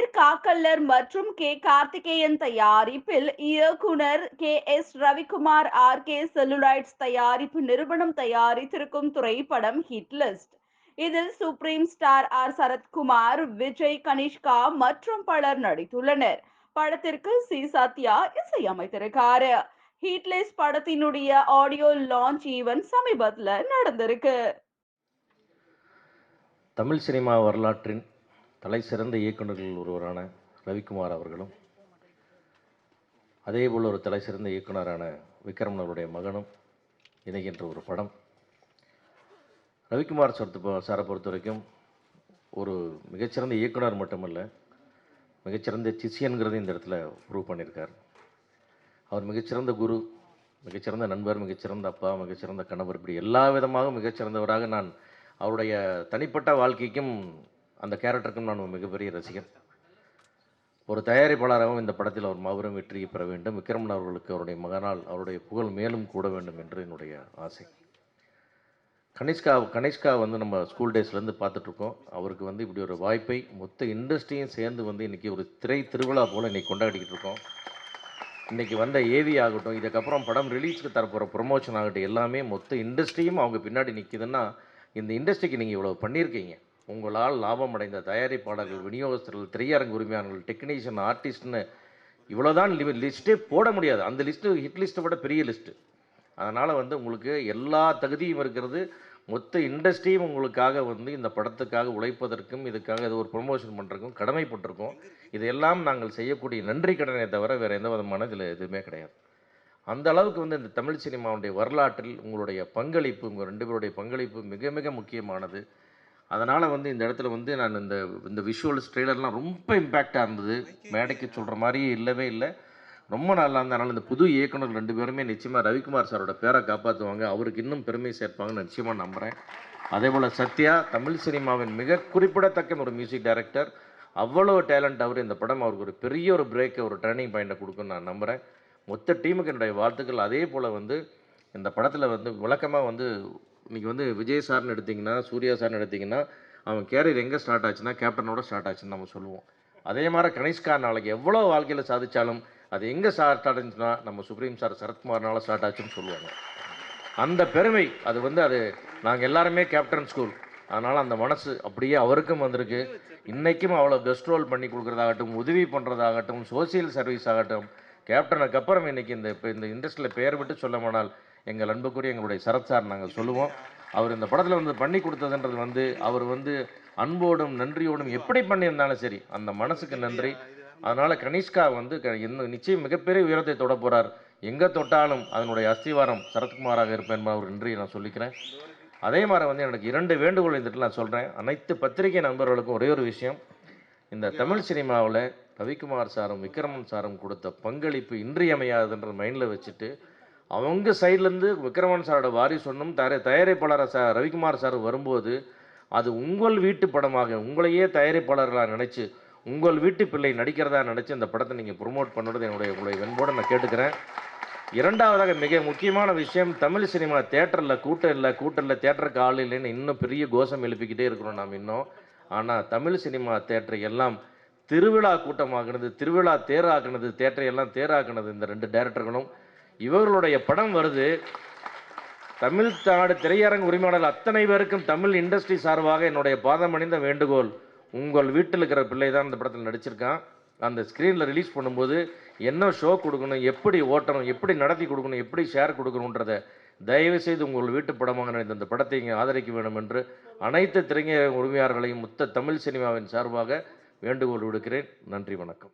அமீர் காக்கல்லர் மற்றும் கே. கார்த்திகேயன் தயாரிப்பில் இயக்குனர் K. S. Ravikumar R. K. Celluloids தயாரிப்பு நிறுவனம் தயாரித்திருக்கும் திரைப்படம் ஹிட் லிஸ்ட். இதில் supreme star R. Sarathkumar Vijay Kanishka மற்றும் பலர் நடித்துள்ளனர். படத்திற்கு சி. சத்யா இசையமைத்திருக்காரு. ஹீட்லெஸ் படத்தினுடைய ஆடியோ லான்ச் ஈவென்ட் சமீபத்தில் நடந்திருக்கு. தமிழ் சினிமா வரலாற்றின் தலை சிறந்த இயக்குநர்களில் ஒருவரான ரவிக்குமார் அவர்களும் அதேபோல் ஒரு தலை சிறந்த இயக்குனரான விக்ரமன் அவருடைய மகனும் இணைகின்ற ஒரு படம். ரவிக்குமார் சொத்து சாரை பொறுத்த வரைக்கும் ஒரு மிகச்சிறந்த இயக்குனர் மட்டுமல்ல மிகச்சிறந்த சிஷியன்கிறது இந்த இடத்துல ப்ரூவ் பண்ணியிருக்கார். அவர் மிகச்சிறந்த குரு மிகச்சிறந்த நண்பர் மிகச்சிறந்த அப்பா மிகச்சிறந்த கணவர் இப்படி எல்லா விதமாக மிகச்சிறந்தவராக நான் அவருடைய தனிப்பட்ட வாழ்க்கைக்கும் அந்த கேரக்டருக்கும் நான் மிகப்பெரிய ரசிகன். ஒரு தயாரிப்பாளராகவும் இந்த படத்தில் அவர் மாபெரும் வெற்றியை பெற வேண்டும். விக்ரமன் அவர்களுக்கு அவருடைய மகனால் அவருடைய புகழ் மேலும் கூட வேண்டும் என்று என்னுடைய ஆசை. கனிஷ்கா கனிஷ்கா வந்து நம்ம ஸ்கூல் டேஸ்லேருந்து பார்த்துட்ருக்கோம். அவருக்கு வந்து இப்படி ஒரு வாய்ப்பை மொத்த இண்டஸ்ட்ரியும் சேர்ந்து வந்து இன்றைக்கி ஒரு திரை திருவிழா போல் இன்றைக்கி கொண்டாடிக்கிட்டு இருக்கோம். இன்றைக்கி வந்த ஏவி ஆகட்டும் இதுக்கப்புறம் படம் ரிலீஸ்க்கு தரப்போகிற ப்ரொமோஷன் ஆகட்டும் எல்லாமே மொத்த இண்டஸ்ட்ரியும் அவங்க பின்னாடி நிற்கிதுன்னா இந்த இண்டஸ்ட்ரிக்கு நீங்கள் இவ்வளோ பண்ணியிருக்கீங்க. உங்களால் லாபம் அடைந்த தயாரிப்பாளர்கள் விநியோகஸ்தர்கள் திரையரங்கு உரிமையாளர்கள் டெக்னீஷியன் ஆர்டிஸ்ட்னு இவ்வளோதான் லிஸ்ட்டே போட முடியாது. அந்த லிஸ்ட்டு ஹிட் லிஸ்ட்டை விட பெரிய லிஸ்ட்டு அதனால் வந்து உங்களுக்கு எல்லா தகுதியும் இருக்கிறது. மொத்த இண்டஸ்ட்ரியும் உங்களுக்காக வந்து இந்த படத்துக்காக உழைப்பதற்கும் இதுக்காக இது ஒரு ப்ரொமோஷன் பண்ணுறதுக்கும் கடமைப்பட்டிருக்கோம். இதையெல்லாம் நாங்கள் செய்யக்கூடிய நன்றி கடனை தவிர வேறு எந்த விதமான இதில் எதுவுமே கிடையாது. அந்த அளவுக்கு வந்து இந்த தமிழ் சினிமாவுடைய வரலாற்றில் உங்களுடைய பங்களிப்பு உங்கள் ரெண்டு பேருடைய பங்களிப்பு மிக மிக முக்கியமானது. அதனால் வந்து இந்த இடத்துல வந்து நான் இந்த இந்த விஷுவல்ஸ் ட்ரெய்லர்லாம் ரொம்ப இம்பேக்டாக இருந்தது. மேடைக்கு சொல்கிற மாதிரியே இல்லவே இல்லை. ரொம்ப நல்லா இருந்தது. அதனால் இந்த புது இயக்குனர் ரெண்டு பேருமே நிச்சயமாக ரவிக்குமார் சாரோட பேரை காப்பாற்றுவாங்க அவருக்கு இன்னும் பெருமை சேர்ப்பாங்கன்னு நிச்சயமாக நம்புகிறேன் அதே போல் சத்யா தமிழ் சினிமாவின் மிக குறிப்பிடத்தக்க ஒரு மியூசிக் டைரக்டர் அவ்வளோ டேலண்ட் அவர். இந்த படம் அவருக்கு ஒரு பெரிய ஒரு பிரேக்கை ஒரு டேர்னிங் பாயிண்ட்டை கொடுக்குன்னு நான் நம்புகிறேன் மொத்த டீமுக்கு என்னுடைய வாழ்த்துக்கள். அதே போல் வந்து இந்த படத்தில் வந்து விளக்கமாக வந்து இன்றைக்கி வந்து விஜய் சார்னு எடுத்திங்கன்னா சூர்யா சார்னு எடுத்திங்கன்னா அவன் கேரியர் எங்கே ஸ்டார்ட் ஆச்சுன்னா கேப்டனோட ஸ்டார்ட் ஆச்சுன்னு நம்ம சொல்லுவோம். அதே மாதிரி கனிஷ்கா நாளைக்கு எவ்வளோ வாழ்க்கையில் சாதித்தாலும் அது எங்கே ஸ்டார்ட் ஆச்சுன்னா நம்ம சுப்ரீம் சார் சரத்குமார்னால ஸ்டார்ட் ஆச்சுன்னு சொல்லுவாங்க. அந்த பெருமை அது வந்து அது நாங்கள் எல்லாருமே கேப்டன் ஸ்கூல் அதனால் அந்த மனசு அப்படியே அவருக்கும் வந்திருக்கு. இன்றைக்கும் அவ்வளோ பெஸ்ட் ரோல் பண்ணி கொடுக்குறதாகட்டும் உதவி பண்ணுறதாகட்டும் சோசியல் சர்வீஸ் ஆகட்டும் கேப்டனுக்கு அப்புறம் இன்றைக்கி இந்த இப்போ இந்த இண்டஸ்ட்ரியில் பெயர் விட்டு சொல்ல போனால் எங்கள் அன்புக்குரிய எங்களுடைய சரத் சார் நாங்கள் சொல்லுவோம். அவர் இந்த படத்தில் வந்து பண்ணி கொடுத்ததுன்றது வந்து அவர் வந்து அன்போடும் நன்றியோடும் எப்படி பண்ணியிருந்தாலும் சரி அந்த மனசுக்கு நன்றி. அதனால் கனிஷ்கா வந்து க- இன்னும் நிச்சயம் மிகப்பெரிய உயரத்தை தொட போகிறார் எங்கே தொட்டாலும் அதனுடைய அஸ்திவாரம் சரத்குமாராக இருப்பேன் என்பது ஒரு நன்றியை நான் சொல்லிக்கிறேன். அதே மாதிரி வந்து எனக்கு இரண்டு வேண்டுகோள் இருந்துட்டு நான் சொல்கிறேன் அனைத்து பத்திரிகை நண்பர்களுக்கும் ஒரே ஒரு விஷயம். இந்த தமிழ் சினிமாவில் ரவிக்குமார் சாரும் விக்ரமன் சாரும் கொடுத்த பங்களிப்பு இன்றியமையாதுன்ற மைண்டில் வச்சுட்டு அவங்க சைட்லேருந்து விக்ரமன் சாரோட வாரிசு ஒன்றும் தயாரி சார் சா ரவிக்குமார் சார் வரும்போது அது உங்கள் வீட்டு படமாக உங்களையே தயாரிப்பாளர்களாக நினச்சி உங்கள் வீட்டு பிள்ளை நடிக்கிறதா நினச்சி இந்த படத்தை நீங்கள் ப்ரொமோட் பண்ணுறது என்னுடைய உங்களை வெண்போடு நான் கேட்டுக்கிறேன். இரண்டாவதாக மிக முக்கியமான விஷயம் தமிழ் சினிமா தேட்டரில் கூட்டம் இல்லை கூட்டம் இல்லை தேட்டருக்கு ஆள் இல்லைன்னு இன்னும் பெரிய கோஷம் எழுப்பிக்கிட்டே இருக்கிறோம் நாம் இன்னும். ஆனால் தமிழ் சினிமா தேட்டரை எல்லாம் திருவிழா கூட்டமாகினது திருவிழா தேராக்குனது தேட்டரை எல்லாம் தேராக்குனது இந்த ரெண்டு டேரக்டர்களும். இவர்களுடைய படம் வருது. தமிழ் நாடு திரையரங்கு உரிமையாளர் அத்தனை பேருக்கும் தமிழ் இண்டஸ்ட்ரி சார்பாக என்னுடைய பாதமணிந்த வேண்டுகோள். உங்கள் வீட்டில் இருக்கிற பிள்ளை தான் இந்த படத்தில் நடிச்சிருக்கான். அந்த ஸ்க்ரீனில் ரிலீஸ் பண்ணும்போது என்ன ஷோ கொடுக்கணும் எப்படி ஓட்டணும் எப்படி நடத்தி கொடுக்கணும் எப்படி ஷேர் கொடுக்கணுன்றதை தயவு செய்து உங்கள் வீட்டு படமாக நினைத்த இந்த படத்தை இங்கே ஆதரிக்க வேண்டும் என்று அனைத்து திரையரங்க உரிமையாளர்களையும் மொத்த தமிழ் சினிமாவின் சார்பாக வேண்டுகோள் விடுக்கிறேன். நன்றி வணக்கம்.